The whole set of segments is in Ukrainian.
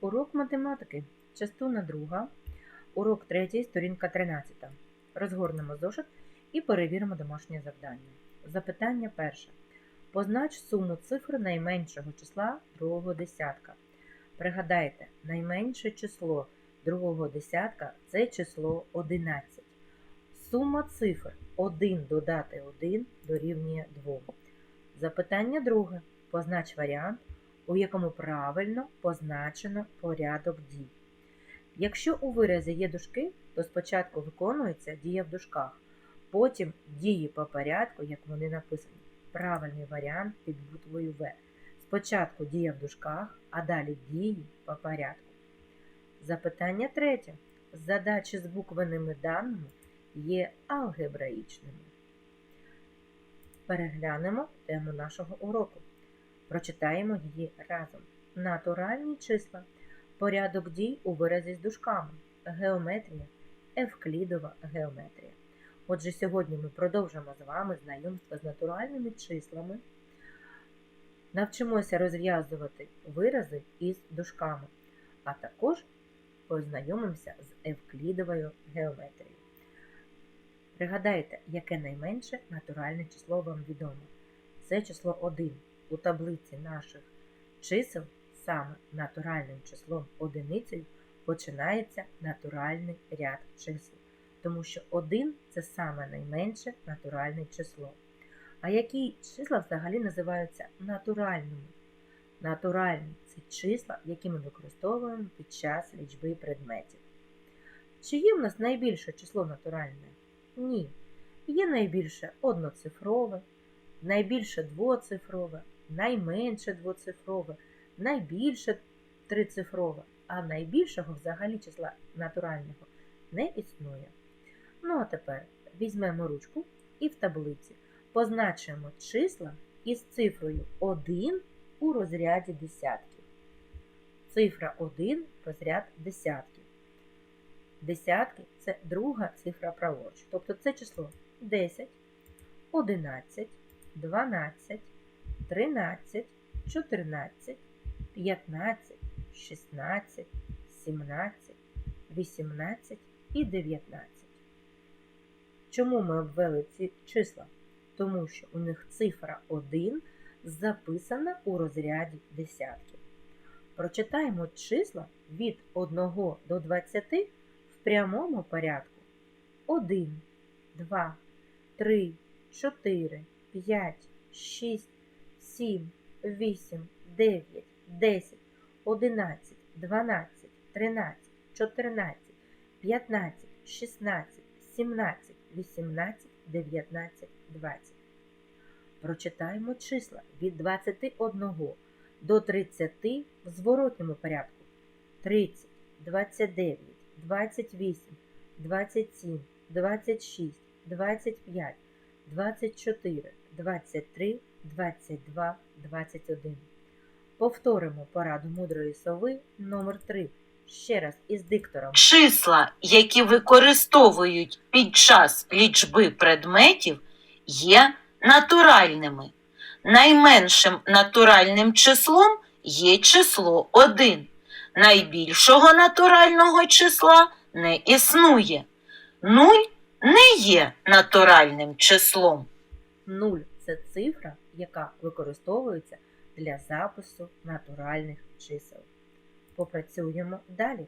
Урок математики. Частина 2. Урок 3, сторінка 13. Розгорнемо зошит і перевіримо домашнє завдання. Запитання перше. Познач суму цифр найменшого числа другого десятка. Пригадайте, найменше число другого десятка це число 11. Сума цифр 1 додати 1 дорівнює 2. Запитання друге. Познач варіант, у якому правильно позначено порядок дій. Якщо у виразі є дужки, то спочатку виконується дія в дужках, потім дії по порядку, як вони написані. Правильний варіант під буквою В. Спочатку дія в дужках, а далі дії по порядку. Запитання третє. Задачі з буквеними даними є алгебраїчними. Переглянемо тему нашого уроку. Прочитаємо її разом. Натуральні числа. Порядок дій у виразі з дужками. Геометрія. Евклідова геометрія. Отже, сьогодні ми продовжимо з вами знайомство з натуральними числами. Навчимося розв'язувати вирази із дужками, а також познайомимося з евклідовою геометрією. Пригадайте, яке найменше натуральне число вам відомо. Це число 1. У таблиці наших чисел саме натуральним числом одиницею починається натуральний ряд чисел. Тому що 1 це саме найменше натуральне число. А які числа взагалі називаються натуральними? Натуральні це числа, які ми використовуємо під час лічби предметів. Чи є в нас найбільше число натуральне? Ні. Є найбільше одноцифрове, найбільше двоцифрове, найменше двоцифрове, найбільше трицифрове, а найбільшого взагалі числа натурального не існує. Ну а тепер візьмемо ручку і в таблиці позначимо числа із цифрою 1 у розряді десятків. Цифра 1 розряд десятків. Десятки це друга цифра праворуч. Тобто це число 10, 11, 12, 13, 14, 15, 16, 17, 18 і 19. Чому ми обвели ці числа? Тому що у них цифра 1 записана у розряді десятків. Прочитаємо числа від 1 до 20 в прямому порядку. 1, 2, 3, 4, 5, 6, 7, 8, 9, 10, 11, 12, 13, 14, 15, 16, 17, 18, 19, 20. Прочитаємо числа від 21 до 30 в зворотньому порядку. 30, 29, 28, 27, 26, 25, 24, 23, 22, 21. Повторимо пораду мудрої сови номер 3 ще раз із диктором. Числа, які використовують під час лічби предметів, є натуральними. Найменшим натуральним числом є число 1. Найбільшого натурального числа не існує. Нуль не є натуральним числом. 0 це цифра, яка використовується для запису натуральних чисел. Попрацюємо далі.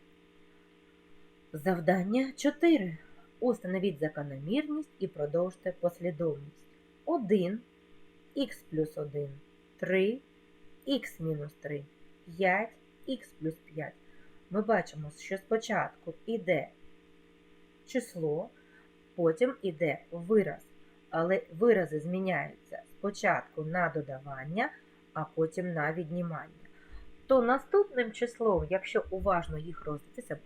Завдання 4. Установіть закономірність і продовжте послідовність. 1, х плюс 1, 3, х мінус 3, 5, х плюс 5. Ми бачимо, що спочатку йде число, потім йде вираз. Але вирази зміняються спочатку на додавання, а потім на віднімання. То наступним числом, якщо уважно їх роздивитися,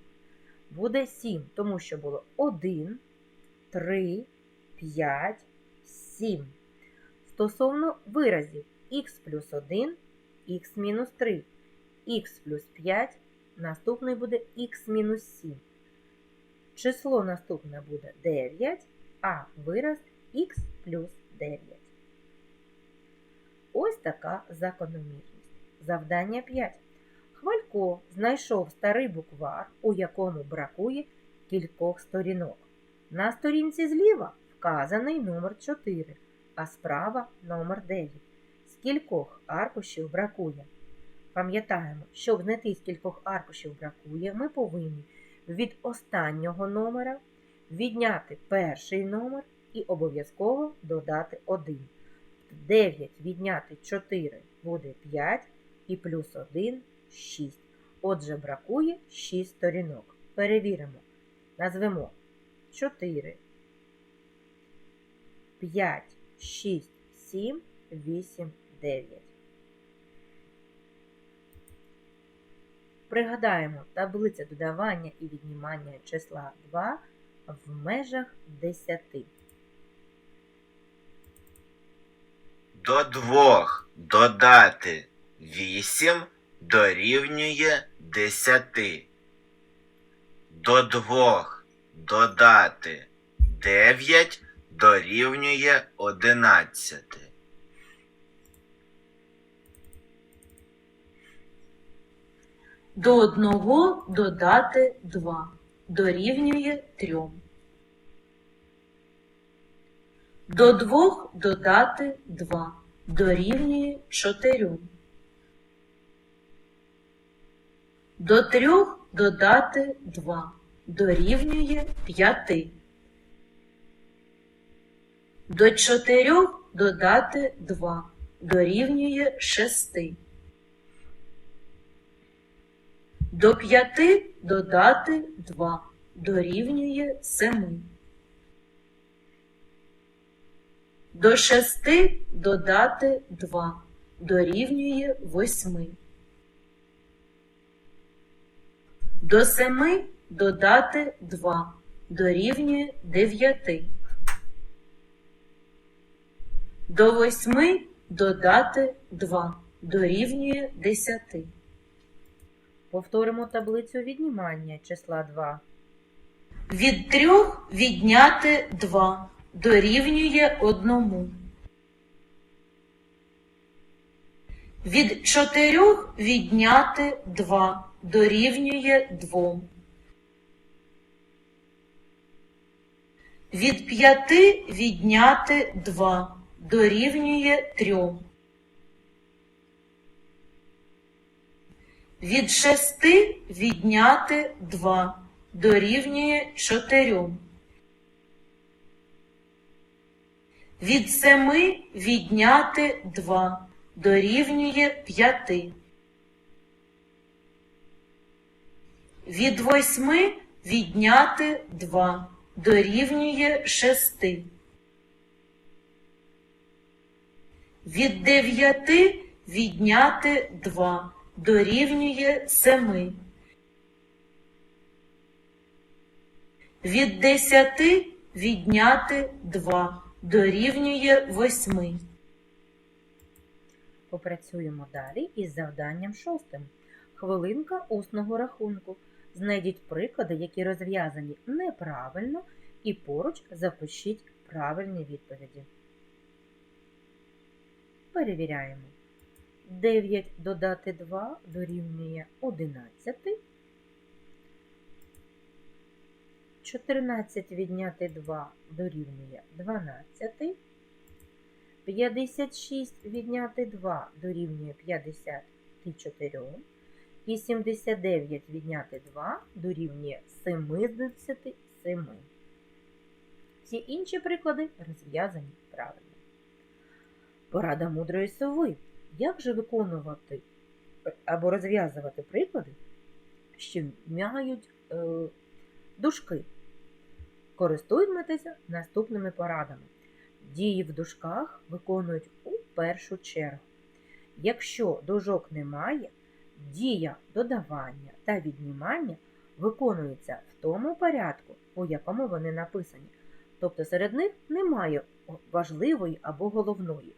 буде 7, тому що було 1, 3, 5, 7. Стосовно виразів х плюс 1, х мінус 3, х плюс 5, наступний буде х мінус 7. Число наступне буде 9, а вираз х плюс 9. Ось така закономірність. Завдання 5. Хвалько знайшов старий буквар, у якому бракує кількох сторінок. На сторінці зліва вказаний номер 4, а справа номер 9. Скількох аркушів бракує? Пам'ятаємо, щоб знайти скількох аркушів бракує, ми повинні від останнього номера відняти перший номер і обов'язково додати 1. 9 відняти 4 буде 5 і плюс 1 6. Отже, бракує 6 сторінок. Перевіримо. Назвемо 4, 5, 6, 7, 8, 9. Пригадаємо таблиця додавання і віднімання числа 2 в межах 10. До двох додати вісім дорівнює десяти. До двох додати дев'ять дорівнює одинадцяти. До одного додати 2 дорівнює 3. До двох додати 2 дорівнює 4. До трьох додати 2 дорівнює 5. До чотирьох додати 2 дорівнює 6. До п'яти додати 2 дорівнює 7. До шести додати 2 дорівнює 8. До семи додати 2 дорівнює 9. До восьми додати 2 дорівнює 10. Повторимо таблицю віднімання числа 2. Від трьох відняти 2 дорівнює 1. Від чотирьох відняти 2 дорівнює 2. Від п'яти відняти 2 дорівнює 3. Від шести відняти 2 дорівнює 4. Від семи відняти 2 дорівнює 5. Від восьми відняти 2 дорівнює 6. Від дев'яти відняти 2 дорівнює 7. Від десяти відняти 2 дорівнює 8. Попрацюємо далі із завданням шостим. Хвилинка усного рахунку. Знайдіть приклади, які розв'язані неправильно, і поруч запишіть правильні відповіді. Перевіряємо. 9 додати 2 дорівнює 11. 14 відняти 2 дорівнює 12. 56 відняти 2 дорівнює 54. І 79 відняти 2 дорівнює 77. Всі інші приклади розв'язані правильно. Порада мудрої сови. Як же виконувати або розв'язувати приклади, що мають е, дужки? Користуйтеся наступними порадами. Дії в дужках виконують у першу чергу. Якщо дужок немає, дія додавання та віднімання виконується в тому порядку, у якому вони написані. Тобто серед них немає важливої або головної.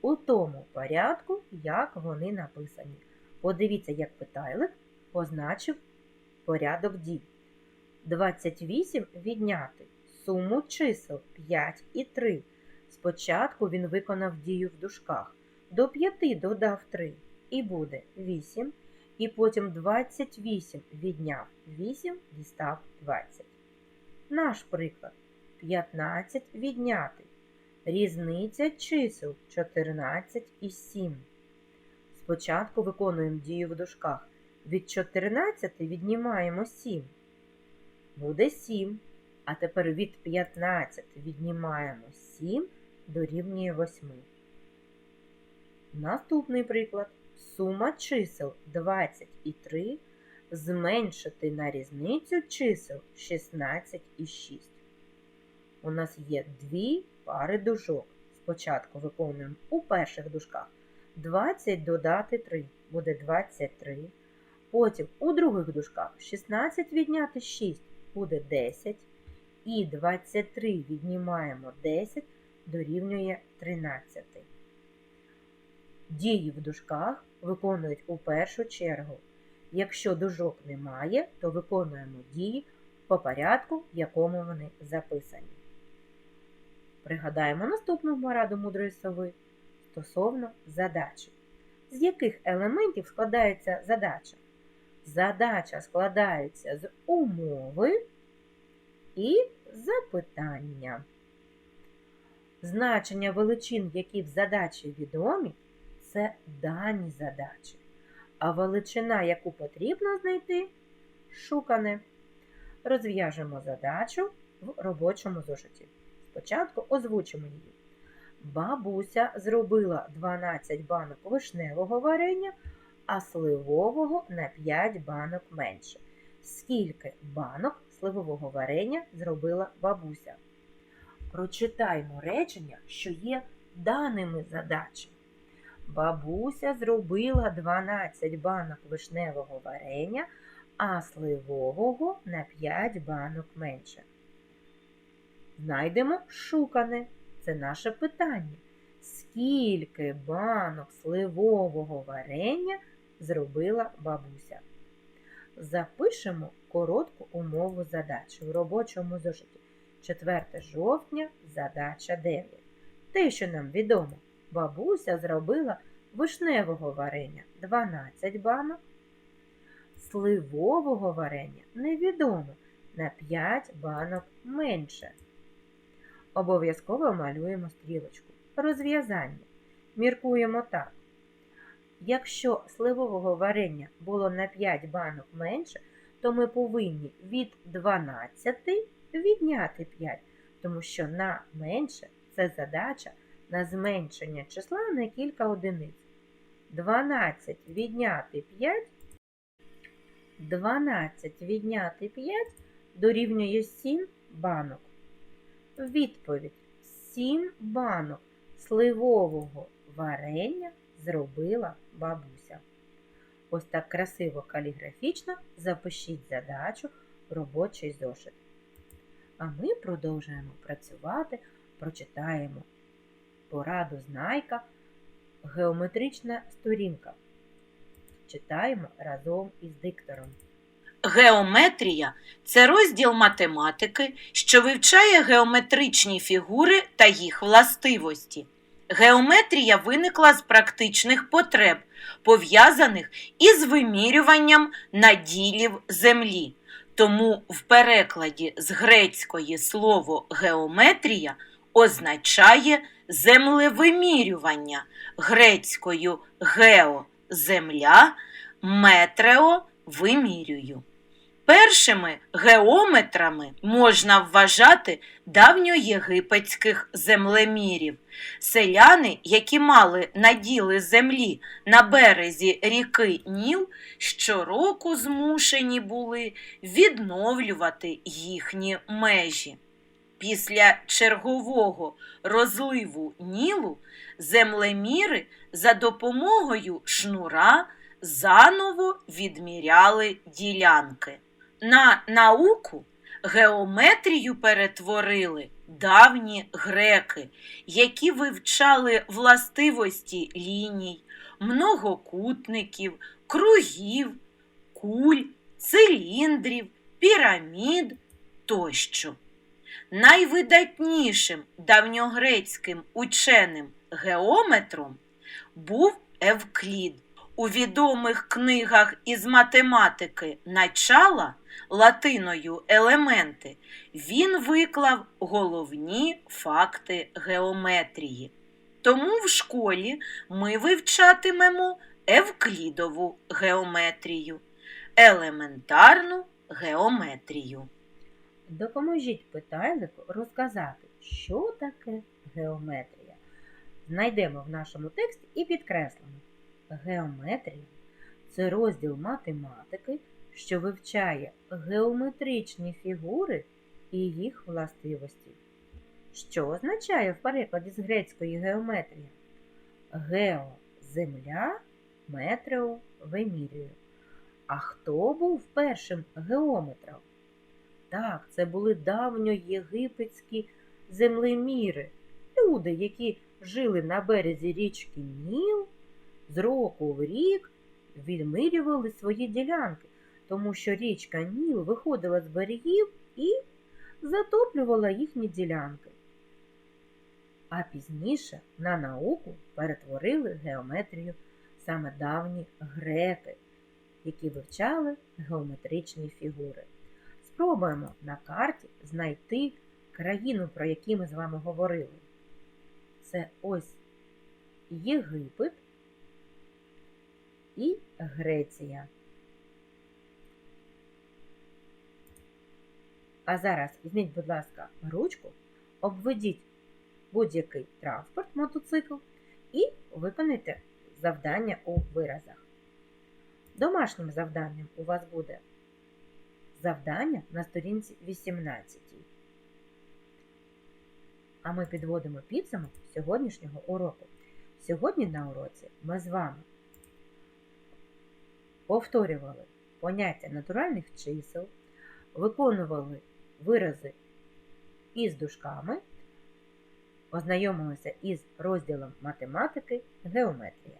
У тому порядку, як вони написані. Подивіться, як питайлик позначив порядок дій. 28 відняти суму чисел 5 і 3. Спочатку він виконав дію в дужках. До 5 додав 3 і буде 8. І потім 28 відняв 8, дістав 20. Наш приклад 15 відняти. Різниця чисел 14 і 7. Спочатку виконуємо дію в дужках. Від 14 віднімаємо 7. Буде 7. А тепер від 15 віднімаємо 7 дорівнює 8. Наступний приклад. Сума чисел 20 і 3 зменшити на різницю чисел 16 і 6. У нас є дві пари дужок. Спочатку виконуємо у перших дужках 20 додати 3 буде 23. Потім у других дужках 16 відняти 6 буде 10. І 23 віднімаємо 10 дорівнює 13. Дії в дужках виконують у першу чергу. Якщо дужок немає, то виконуємо дії по порядку, в якому вони записані. Пригадаємо наступну пораду мудрої сови стосовно задачі. З яких елементів складається задача? Задача складається з умови і запитання. Значення величин, які в задачі відомі, це дані задачі. А величина, яку потрібно знайти, шукане. Розв'яжемо задачу в робочому зошиті. Спочатку озвучимо її. Бабуся зробила 12 банок вишневого варення, а сливового на 5 банок менше. Скільки банок сливового варення зробила бабуся? Прочитаймо речення, що є даними задачі. Бабуся зробила 12 банок вишневого варення, а сливового на 5 банок менше. Знайдемо шукане. Це наше питання. Скільки банок сливового варення зробила бабуся? Запишемо коротку умову задачі в робочому зошиті. 4 жовтня, задача 9. Те, що нам відомо, бабуся зробила вишневого варення 12 банок, сливового варення невідомо на 5 банок менше. Обов'язково малюємо стрілочку. Розв'язання. Міркуємо так. Якщо сливового варення було на 5 банок менше, то ми повинні від 12 відняти 5, тому що на менше це задача на зменшення числа на кілька одиниць. 12 відняти 5. 12 відняти 5 дорівнює 7 банок. Відповідь: 7 банок сливового варення зробила бабуся. Ось так красиво каліграфічно запишіть задачу робочий зошит. А ми продовжуємо працювати, прочитаємо пораду знайка, геометрична сторінка. Читаємо разом із диктором. Геометрія це розділ математики, що вивчає геометричні фігури та їх властивості. Геометрія виникла з практичних потреб, пов'язаних із вимірюванням наділів землі. Тому в перекладі з грецької слово геометрія означає землевимірювання грецькою гео земля, метрео вимірюю. Першими геометрами можна вважати давньоєгипетських землемірів. Селяни, які мали наділи землі на березі ріки Ніл, щороку змушені були відновлювати їхні межі. Після чергового розливу Нілу землеміри за допомогою шнура заново відміряли ділянки. На науку геометрію перетворили давні греки, які вивчали властивості ліній, многокутників, кругів, куль, циліндрів, пірамід тощо. Найвидатнішим давньогрецьким ученим геометром був Евклід. У відомих книгах із математики начала латиною елементи він виклав головні факти геометрії. Тому в школі ми вивчатимемо евклідову геометрію, елементарну геометрію. Допоможіть питальнику розказати, що таке геометрія. Знайдемо в нашому тексті і підкреслимо. Геометрія це розділ математики, що вивчає геометричні фігури і їх властивості. Що означає в перекладі з грецької геометрія? Гео земля, метрео вимірює. А хто був першим геометром? Так, це були давньоєгипетські землеміри, люди, які жили на березі річки Ніл, з року в рік відмирювали свої ділянки, тому що річка Ніл виходила з берегів і затоплювала їхні ділянки. А пізніше на науку перетворили геометрію саме давні греки, які вивчали геометричні фігури. Спробуємо на карті знайти країну, про яку ми з вами говорили. Це ось Єгипет і Греція. А зараз візьміть, будь ласка, ручку, обведіть будь-який транспорт, мотоцикл і виконайте завдання у виразах. Домашнім завданням у вас буде завдання на сторінці 18. А ми підводимо підсумок сьогоднішнього уроку. Сьогодні на уроці ми з вами повторювали поняття натуральних чисел, виконували вирази із дужками, ознайомилися із розділом математики геометрія.